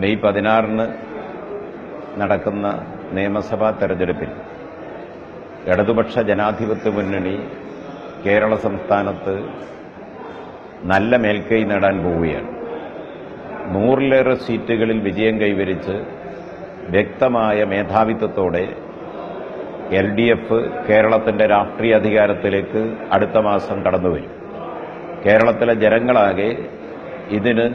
May പതിനാറിന് നടക്കുന്ന നിയമസഭാ തെരഞ്ഞെടുപ്പിൽ ഇടതുപക്ഷ ജനാധിപത്യ മുന്നണി കേരള സംസ്ഥാനത്ത് നല്ല മേൽക്കൈ നേടാൻ പോവുകയാണ്. നൂറിലേറെ സീറ്റുകളിൽ വിജയം കൈവരിച്ച് വ്യക്തമായ മേധാവിത്വത്തോടെ എൽ ഡി എഫ് കേരളത്തിന്റെ രാഷ്ട്രീയ അധികാരത്തിലേക്ക് അടുത്ത മാസം കടന്നുവരും. കേരളത്തിലെ ജനങ്ങളാകെ ഇതിന്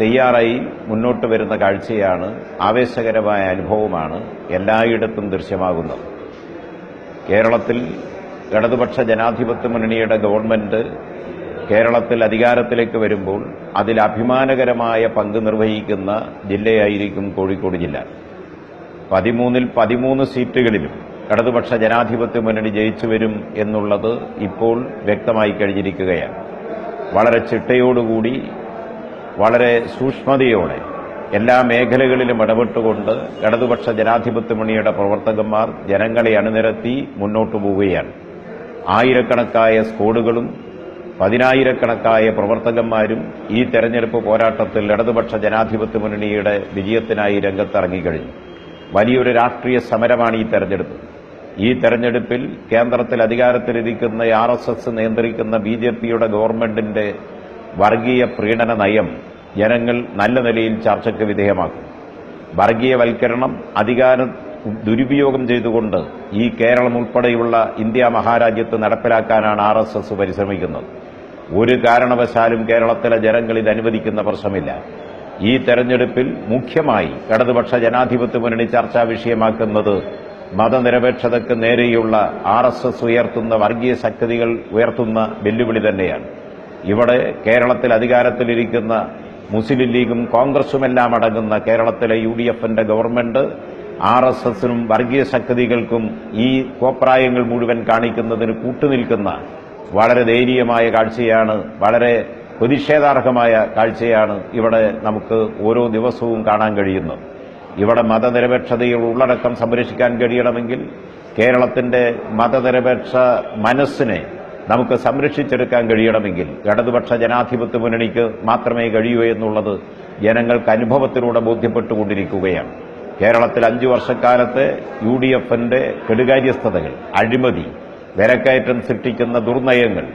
തയ്യാറായി മുന്നോട്ട് വരുന്ന കാഴ്ചയാണ് ആവേശകരമായ അനുഭവമാണ് എല്ലായിടത്തും ദൃശ്യമാകുന്നത്. കേരളത്തിൽ ഇടതുപക്ഷ ജനാധിപത്യ മുന്നണിയുടെ ഗവൺമെന്റ് കേരളത്തിൽ അധികാരത്തിലേക്ക് വരുമ്പോൾ അതിൽ അഭിമാനകരമായ പങ്ക് നിർവഹിക്കുന്ന ജില്ലയായിരിക്കും കോഴിക്കോട് ജില്ല. പതിമൂന്നിൽ പതിമൂന്ന് സീറ്റുകളിലും ഇടതുപക്ഷ ജനാധിപത്യ മുന്നണി ജയിച്ചു വരും എന്നുള്ളത് ഇപ്പോൾ വ്യക്തമായി കഴിഞ്ഞിരിക്കുകയാണ്. വളരെ ചിട്ടയോടുകൂടി വളരെ സൂക്ഷ്മതയോടെ എല്ലാ മേഖലകളിലും ഇടപെട്ടുകൊണ്ട് ഇടതുപക്ഷ ജനാധിപത്യ മുന്നണിയുടെ പ്രവർത്തകന്മാർ ജനങ്ങളെ അണിനിരത്തി മുന്നോട്ടു പോവുകയാണ്. ആയിരക്കണക്കായ സ്കോഡുകളും പതിനായിരക്കണക്കായ പ്രവർത്തകന്മാരും ഈ തെരഞ്ഞെടുപ്പ് പോരാട്ടത്തിൽ ഇടതുപക്ഷ ജനാധിപത്യ മുന്നണിയുടെ വിജയത്തിനായി രംഗത്തിറങ്ങിക്കഴിഞ്ഞു. വലിയൊരു രാഷ്ട്രീയ സമരമാണ് ഈ തെരഞ്ഞെടുപ്പ്. ഈ തെരഞ്ഞെടുപ്പിൽ കേന്ദ്രത്തിൽ അധികാരത്തിലിരിക്കുന്ന ആർ എസ് എസ് നിയന്ത്രിക്കുന്ന ബി ജെ പിയുടെ ഗവൺമെന്റിന്റെ വർഗീയ പ്രീണന നയം ജനങ്ങൾ നല്ല നിലയിൽ ചർച്ചയ്ക്ക് വിധേയമാക്കും. വർഗീയവൽക്കരണം അധികാരം ദുരുപയോഗം ചെയ്തുകൊണ്ട് ഈ കേരളം ഉൾപ്പെടെയുള്ള ഇന്ത്യ മഹാരാജ്യത്ത് നടപ്പിലാക്കാനാണ് ആർ എസ് എസ് പരിശ്രമിക്കുന്നത്. ഒരു കാരണവശാലും കേരളത്തിലെ ജനങ്ങൾ ഇത് അനുവദിക്കുന്ന പ്രശ്നമില്ല. ഈ തെരഞ്ഞെടുപ്പിൽ മുഖ്യമായി ഇടതുപക്ഷ ജനാധിപത്യ മുന്നണി ചർച്ചാ വിഷയമാക്കുന്നത് മതനിരപേക്ഷതയ്ക്ക് നേരെയുള്ള ആർ എസ് എസ് ഉയർത്തുന്ന വർഗീയ ശക്തികൾ ഉയർത്തുന്ന വെല്ലുവിളി തന്നെയാണ്. ഇവിടെ കേരളത്തിൽ അധികാരത്തിലിരിക്കുന്ന മുസ്ലിം ലീഗും കോൺഗ്രസുമെല്ലാം അടങ്ങുന്ന കേരളത്തിലെ യു ഡി എഫിന്റെ ഗവൺമെന്റ് ആർ എസ് എസിനും വർഗീയ ശക്തികൾക്കും ഈ കോപ്രായങ്ങൾ മുഴുവൻ കാണിക്കുന്നതിന് കൂട്ടുനിൽക്കുന്ന വളരെ ദയനീയമായ കാഴ്ചയാണ് വളരെ പ്രതിഷേധാർഹമായ കാഴ്ചയാണ് ഇവിടെ നമുക്ക് ഓരോ ദിവസവും കാണാൻ കഴിയുന്നത്. ഇവിടെ മതനിരപേക്ഷതയിൽ ഉള്ളടക്കം സംരക്ഷിക്കാൻ കഴിയണമെങ്കിൽ കേരളത്തിന്റെ മതനിരപേക്ഷ മനസ്സിനെ നമുക്ക് സംരക്ഷിച്ചെടുക്കാൻ കഴിയണമെങ്കിൽ ഇടതുപക്ഷ ജനാധിപത്യ മുന്നണിക്ക് മാത്രമേ കഴിയൂ എന്നുള്ളത് ജനങ്ങൾക്ക് അനുഭവത്തിലൂടെ ബോധ്യപ്പെട്ടുകൊണ്ടിരിക്കുകയാണ്. കേരളത്തിൽ അഞ്ചു വർഷക്കാലത്തെ യു ഡി എഫിന്റെ കെടുകാര്യസ്ഥതകൾ അഴിമതി വിലക്കയറ്റം സൃഷ്ടിക്കുന്ന ദുർനയങ്ങൾ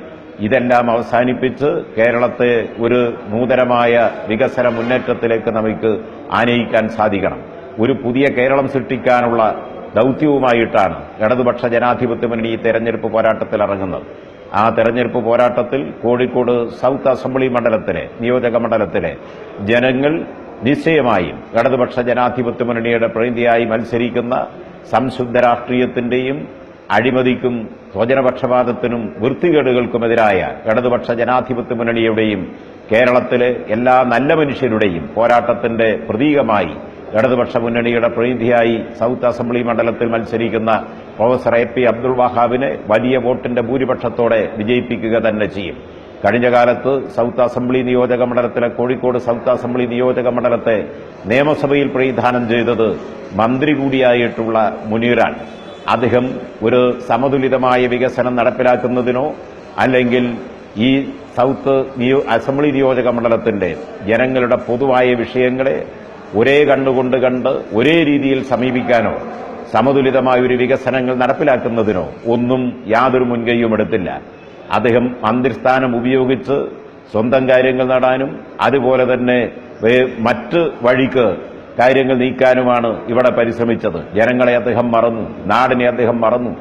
ഇതെല്ലാം അവസാനിപ്പിച്ച് കേരളത്തെ ഒരു നൂതനമായ വികസന മുന്നേറ്റത്തിലേക്ക് നമുക്ക് ആനയിക്കാൻ സാധിക്കണം. ഒരു പുതിയ കേരളം സൃഷ്ടിക്കാനുള്ള ദൗത്യവുമായിട്ടാണ് ഇടതുപക്ഷ ജനാധിപത്യ മുന്നണി ഈ തെരഞ്ഞെടുപ്പ് പോരാട്ടത്തിൽ ഇറങ്ങുന്നത് ആ തെരഞ്ഞെടുപ്പ് പോരാട്ടത്തിൽ കോഴിക്കോട് സൗത്ത് അസംബ്ലി മണ്ഡലത്തിലെ നിയോജക മണ്ഡലത്തിലെ ജനങ്ങൾ നിശ്ചയമായും ഇടതുപക്ഷ ജനാധിപത്യ മുന്നണിയുടെ പ്രതിനിധിയായി മത്സരിക്കുന്ന സംശുദ്ധ രാഷ്ട്രീയത്തിന്റെയും അഴിമതിക്കും സ്വജനപക്ഷപാതത്തിനും വൃത്തികേടുകൾക്കുമെതിരായ ഇടതുപക്ഷ ജനാധിപത്യ മുന്നണിയുടെയും കേരളത്തിലെ എല്ലാ നല്ല മനുഷ്യരുടെയും പോരാട്ടത്തിന്റെ പ്രതീകമായി ഇടതുപക്ഷ മുന്നണിയുടെ പ്രതിനിധിയായി സൗത്ത് അസംബ്ലി മണ്ഡലത്തിൽ മത്സരിക്കുന്ന പ്രൊഫസർ എ പി അബ്ദുൾ വഹാബിനെ വലിയ വോട്ടിന്റെ ഭൂരിപക്ഷത്തോടെ വിജയിപ്പിക്കുക തന്നെ ചെയ്യും. കഴിഞ്ഞ കാലത്ത് സൗത്ത് അസംബ്ലി നിയോജക മണ്ഡലത്തിലെ കോഴിക്കോട് സൗത്ത് അസംബ്ലി നിയോജക മണ്ഡലത്തെ നിയമസഭയിൽ പ്രതിദാനം ചെയ്തത് മന്ത്രി കൂടിയായിട്ടുള്ള മുനീറാണ്. അദ്ദേഹം ഒരു സമതുലിതമായ വികസനം നടപ്പിലാക്കുന്നതിനോ അല്ലെങ്കിൽ ഈ സൗത്ത് അസംബ്ലി നിയോജക മണ്ഡലത്തിന്റെ ജനങ്ങളുടെ പൊതുവായ വിഷയങ്ങളെ ഒരേ കണ്ണുകൊണ്ട് കണ്ട് ഒരേ രീതിയിൽ സമീപിക്കാനോ സമതുലിതമായ ഒരു വികസനങ്ങൾ നടപ്പിലാക്കുന്നതിനോ ഒന്നും യാതൊരു മുൻകൈയും എടുത്തില്ല. അദ്ദേഹം മന്ത്രിസ്ഥാനം ഉപയോഗിച്ച് സ്വന്തം കാര്യങ്ങൾ നടാനും അതുപോലെ തന്നെ മറ്റ് വഴിക്ക് കാര്യങ്ങൾ നീക്കാനുമാണ് ഇവിടെ പരിശ്രമിച്ചത്. ജനങ്ങളെ അദ്ദേഹം മറന്നു നാടിനെ അദ്ദേഹം മറന്നു.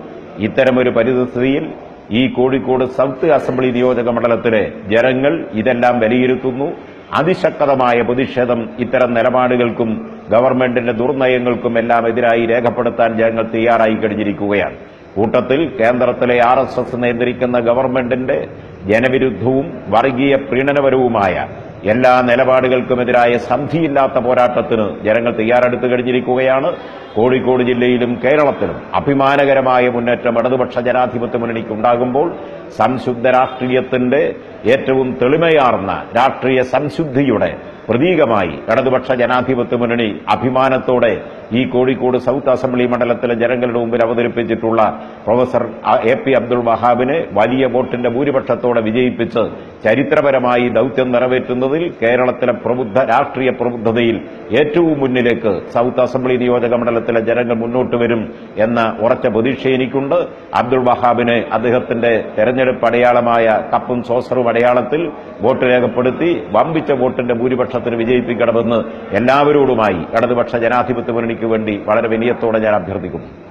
ഇത്തരമൊരു പരിസ്ഥിതിയിൽ ഈ കോഴിക്കോട് സൗത്ത് അസംബ്ലി നിയോജക മണ്ഡലത്തിലെ ജനങ്ങൾ ഇതെല്ലാം വിലയിരുത്തുന്നു. അതിശക്തമായ പ്രതിഷേധം ഇത്തരം നിലപാടുകൾക്കും ഗവൺമെന്റിന്റെ ദുർനയങ്ങൾക്കും എല്ലാം എതിരായി രേഖപ്പെടുത്താൻ ജനങ്ങൾ തയ്യാറായി കഴിഞ്ഞിരിക്കുകയാണ്. കൂട്ടത്തിൽ കേന്ദ്രത്തിലെ ആർ എസ് എസ് നിയന്ത്രിക്കുന്ന ഗവൺമെന്റിന്റെ ജനവിരുദ്ധവും വർഗീയ പ്രീണനപരവുമായ എല്ലാ നിലപാടുകൾക്കുമെതിരായ സന്ധിയില്ലാത്ത പോരാട്ടത്തിന് ജനങ്ങൾ തയ്യാറെടുത്തു കഴിഞ്ഞിരിക്കുകയാണ്. കോഴിക്കോട് ജില്ലയിലും കേരളത്തിലും അഭിമാനകരമായ മുന്നേറ്റം ഇടതുപക്ഷ ജനാധിപത്യ മുന്നണിക്ക് ഉണ്ടാകുമ്പോൾ സംശുദ്ധ രാഷ്ട്രീയത്തിന്റെ ഏറ്റവും തെളിമയാർന്ന രാഷ്ട്രീയ സംശുദ്ധിയുടെ പ്രതീകമായി ഇടതുപക്ഷ ജനാധിപത്യ മുന്നണി അഭിമാനത്തോടെ ഈ കോഴിക്കോട് സൗത്ത് അസംബ്ലി മണ്ഡലത്തിലെ ജനങ്ങളുടെ മുമ്പിൽ അവതരിപ്പിച്ചിട്ടുള്ള പ്രൊഫസർ എ പി അബ്ദുൾ വഹാബിനെ വലിയ വോട്ടിന്റെ ഭൂരിപക്ഷത്തോടെ വിജയിപ്പിച്ച് ചരിത്രപരമായി ദൌത്യം നിറവേറ്റുന്നതിൽ കേരളത്തിലെ പ്രബുദ്ധ രാഷ്ട്രീയ പ്രബുദ്ധതയിൽ ഏറ്റവും മുന്നിലേക്ക് സൗത്ത് അസംബ്ലി നിയോജക മണ്ഡലത്തിലെ ജനങ്ങൾ മുന്നോട്ട് വരും എന്ന ഉറച്ച പ്രതീക്ഷ എനിക്കുണ്ട്. അബ്ദുൾ വഹാബിനെ അദ്ദേഹത്തിന്റെ തെരഞ്ഞെടുപ്പ് അടയാളമായ കപ്പും സോസറും അടയാളത്തിൽ വോട്ട് രേഖപ്പെടുത്തി വമ്പിച്ച വോട്ടിന്റെ ഭൂരിപക്ഷത്തിന് വിജയിപ്പിക്കണമെന്ന് എല്ലാവരോടുമായി ഇടതുപക്ഷ ജനാധിപത്യ മുന്നണിക്ക് വേണ്ടി വളരെ വിനയത്തോടെ ഞാൻ അഭ്യർത്ഥിക്കുന്നു.